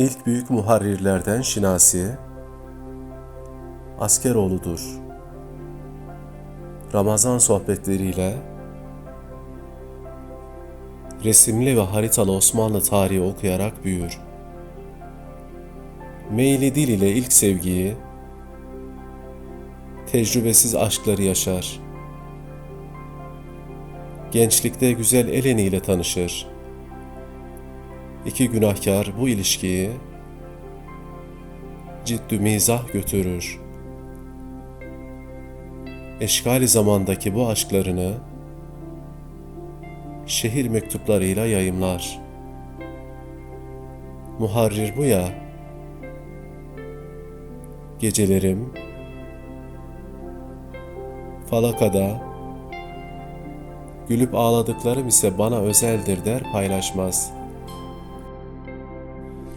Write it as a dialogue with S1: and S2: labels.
S1: İlk büyük muharrirlerden Şinasi, Askeroğlu'dur. Ramazan sohbetleriyle resimli ve haritalı Osmanlı tarihi okuyarak büyür. Meyli dil ile ilk sevgiyi, tecrübesiz aşkları yaşar. Gençlikte güzel Eleni ile tanışır. İki günahkar bu ilişkiyi ciddi mizah götürür. Eşgali zamandaki bu aşklarını şehir mektuplarıyla yayımlar. Muharrir bu ya. Gecelerim falakada gülüp ağladıklarım ise bana özeldir der paylaşmaz.''